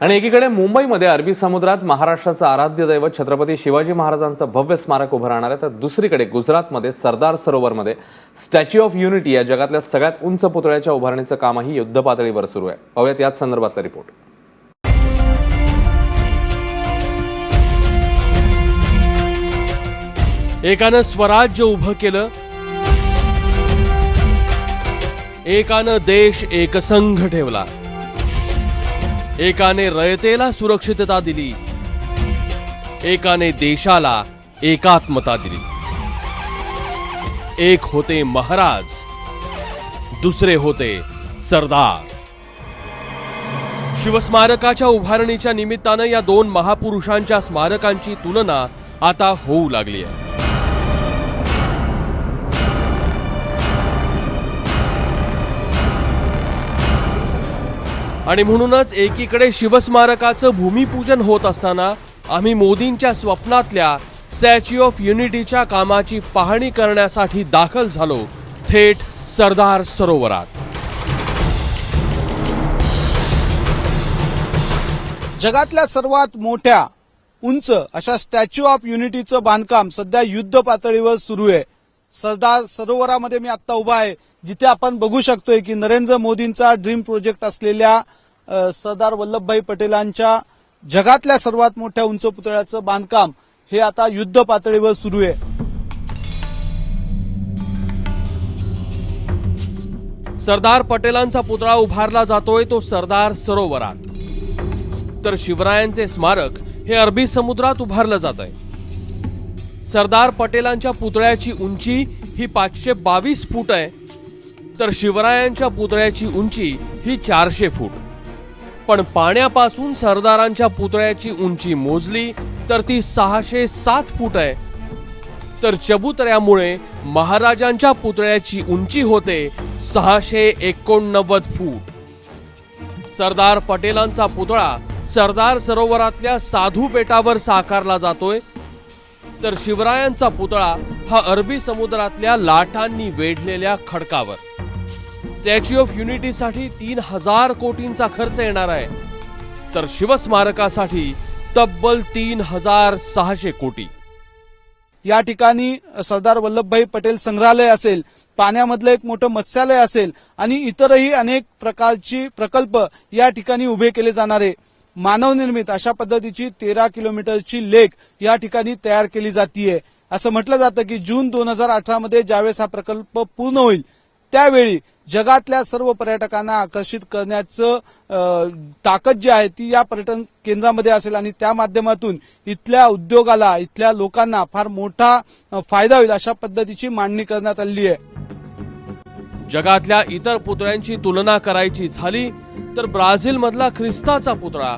आणि एकीकडे मुंबईमध्ये अरबी समुद्रात महाराष्ट्राचं आराध्य दैवत छत्रपती शिवाजी महाराजांचं भव्य स्मारक उभं राहणार आहे. तर दुसरीकडे गुजरातमध्ये सरदार सरोवरमध्ये स्टॅच्यू ऑफ युनिटी या जगातल्या सगळ्यात उंच पुतळ्याच्या उभारणीचं कामही युद्ध पातळीवर सुरू आहे. पाहूयात याच संदर्भातला रिपोर्ट. एकानं स्वराज्य उभं केलं एकानं देश एकसंघ ठेवला. एकाने रयतेला सुरक्षितता दिली. एकाने देशाला एकात्मता दिली. एक होते महाराज दुसरे होते सरदार. शिवस्मारकाच्या उभारणीच्या निमित्तानं या दोन महापुरुषांच्या स्मारकांची तुलना आता होऊ लागली आहे. आणि म्हणूनच एकीकडे शिवस्मारकाचं भूमिपूजन होत असताना आम्ही मोदींच्या स्वप्नातल्या स्टॅच्यू ऑफ युनिटीच्या कामाची पाहणी करण्यासाठी दाखल झालो. थेट सरदार सरोवरात. जगातल्या सर्वात मोठ्या उंच अशा स्टॅच्यू ऑफ युनिटीचं बांधकाम सध्या युद्ध पातळीवर सुरू आहे. सरदार सरोवरामध्ये मी आता उभा आहे. जिथे आपण बघू शकतोय की नरेंद्र मोदींचा ड्रीम प्रोजेक्ट असलेल्या सरदार वल्लभभाई पटेलांच्या जगातल्या सर्वात मोठ्या उंच पुतळ्याचं बांधकाम हे आता युद्ध पातळीवर सुरू आहे. सरदार पटेलांचा पुतळा उभारला जातोय तो सरदार सरोवरात. तर शिवरायांचे स्मारक हे अरबी समुद्रात उभारलं जात आहे सरदार पटेलांच्या पुतळ्याची उंची ही पाचशे बावीस फूट आहे. तर शिवरायांच्या पुतळ्याची उंची ही चारशे फूट. पण पाण्यापासून सरदारांच्या पुतळ्याची उंची मोजली तर ती सहाशे सात फूट आहे. तर चबुतऱ्यामुळे महाराजांच्या पुतळ्याची उंची होते सहाशे एकोणनव्वद फूट. सरदार पटेलांचा पुतळा सरदार सरोवरातल्या साधू बेटावर साकारला जातोय. तर शिवरायांचा पुतळा हा अरबी समुद्रातल्या लाटांनी वेढलेल्या खडकावर. स्टॅच्यू ऑफ युनिटीसाठी तीन हजार कोटींचा खर्च येणार आहे. तर शिवस्मारकासाठी तब्बल तीन हजार सहाशे कोटी. या ठिकाणी सरदार वल्लभभाई पटेल संग्रहालय असेल पाण्यामधलं एक मोठं मत्स्यालय असेल आणि इतरही अनेक प्रकारची प्रकल्प या ठिकाणी उभे केले जाणारे मानवनिर्मित अशा पद्धतीची तेरा किलोमीटरची लेक या ठिकाणी तयार केली जातीये. असं म्हटलं जातं की जून दोन हजार अठरामध्ये ज्यावेळेस हा प्रकल्प पूर्ण होईल त्यावेळी जगातल्या सर्व पर्यटकांना आकर्षित करण्याचं ताकद जी आहे ती या पर्यटन केंद्रामध्ये असेल आणि त्या माध्यमातून इथल्या उद्योगाला इथल्या लोकांना फार मोठा फायदा होईल अशा पद्धतीची मांडणी करण्यात आली आहे. जगातल्या इतर पुतळ्यांची तुलना करायची झाली तर ब्राझीलमधला ख्रिस्ताचा पुतळा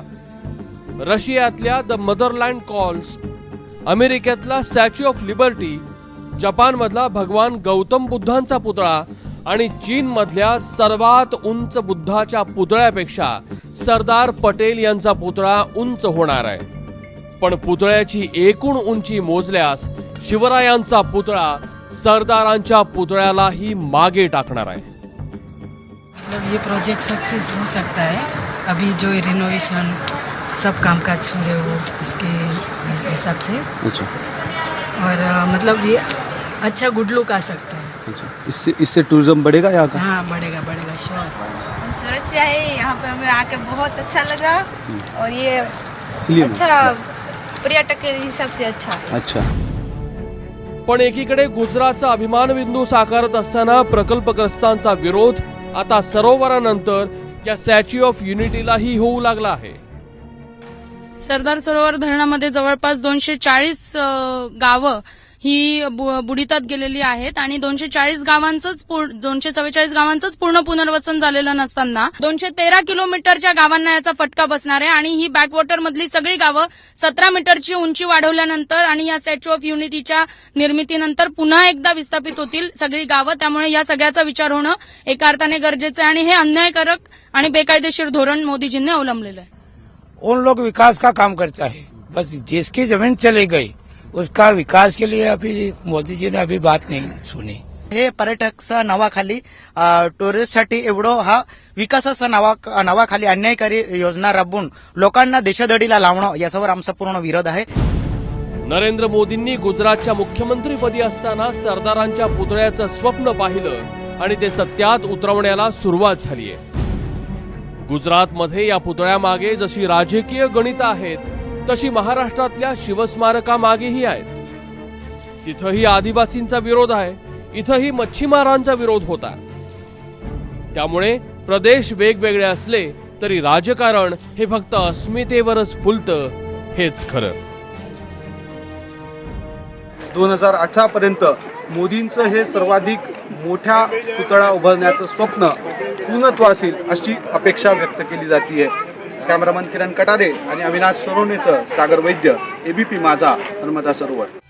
रशियातल्या द मदरलँड कॉल्स अमेरिकेतला स्टॅच्यू ऑफ लिबर्टी जपानमधला भगवान गौतम बुद्धांचा पुतळा आणि चीन मधल्या सर्वात उंच बुद्धाच्या पुतळ्यापेक्षा सरदार पटेल यांचा पुतळा उंच होणार आहे. पण पुतळ्याची एकूण उंची मोजल्यास शिवरायांचा पुतळा सरदारांच्या पुतळ्यालाही मागे टाकणार आहे. मतलब ये प्रोजेक्ट सक्सेस हो सकता है। अभी जो रिनोवेशन सब कामकाज हो रहे हो उसके हिसाब से। अच्छा। और मतलब ये अच्छा गुड लुक आ सकता है। अच्छा। इससे इससे टूरिज्म बढ़ेगा यहाँ का? हाँ बढ़ेगा बढ़ेगा श्योर हम सूरत से आए यहाँ पे हमें आके बहुत अच्छा लगा। और ये. अच्छा पर्यटक के हिसाब से अच्छा है। अच्छा। पण एकीकडे गुजरातचा अभिमान बिंदू साकारत असताना प्रकल्पग्रस्तांचा विरोध आता सरोवरानंतर या स्टॅच्यू ऑफ युनिटीलाही होऊ लागला आहे. सरदार सरोवर धरणामध्ये जवळपास दोनशे चाळीस गावं ही बुडितात गेलेली आहेत आणि दोनशे चाळीस गावांचंच पूर्ण- दोनशे चव्वेचाळीस गावांचंच पूर्ण पुनर्वसन झालेलं नसताना दोनशे तेरा किलोमीटरच्या गावांना याचा फटका बसणार आहे आणि ही बॅकवॉटर मधली सगळी गावं सतरा मीटरची उंची वाढवल्यानंतर आणि या स्टॅच्यू ऑफ युनिटीच्या निर्मितीनंतर पुन्हा एकदा विस्थापित होतील सगळी गावं. त्यामुळे या सगळ्याचा विचार होणं एका अर्थाने गरजेचं आहे आणि हे अन्यायकारक आणि बेकायदेशीर धोरण मोदीजींनी अवलंबलेलं आहे. उन लोग विकास का काम करते है बस जिसकी जमीन चले गई। उसका विकास के लिए अभी मोदी जी ने अभी बात नहीं सुनी। हे पर्यटकचा नावाखाली टुरिस्टसाठी एवढं हा विकासाचा नावा नावाखाली अन्यायकारी योजना राबवून लोकांना देशदडीला लावणं याच्यावर आमचा पूर्ण विरोध आहे. नरेंद्र मोदींनी गुजरातच्या मुख्यमंत्रीपदी असताना सरदारांच्या पुतळ्याचं स्वप्न पाहिलं आणि ते सत्यात उतरवण्याला सुरुवात झालीय. गुजरातमध्ये या पुतळ्यामागे जशी राजकीय गणितं आहेत तशी महाराष्ट्रातल्या शिवस्मारकामागेही आहेत. तिथंही आदिवासींचा विरोध आहे इथंही मच्छीमारांचा विरोध होता त्यामुळे प्रदेश वेगवेगळे असले तरी राजकारण हे फक्त अस्मितेवरच फुलतं हेच खरं. दोन हजार अठरा पर्यंत मोदींचं हे सर्वाधिक मोठ्या पुतळा उभारण्याचं स्वप्न पूर्णत्व असेल अशी अपेक्षा व्यक्त केली जाते कॅमेरामन किरण कटारे आणि अविनाश सोनवणेसह सागर वैद्य एबीपी माझा हनुमता सरोवर.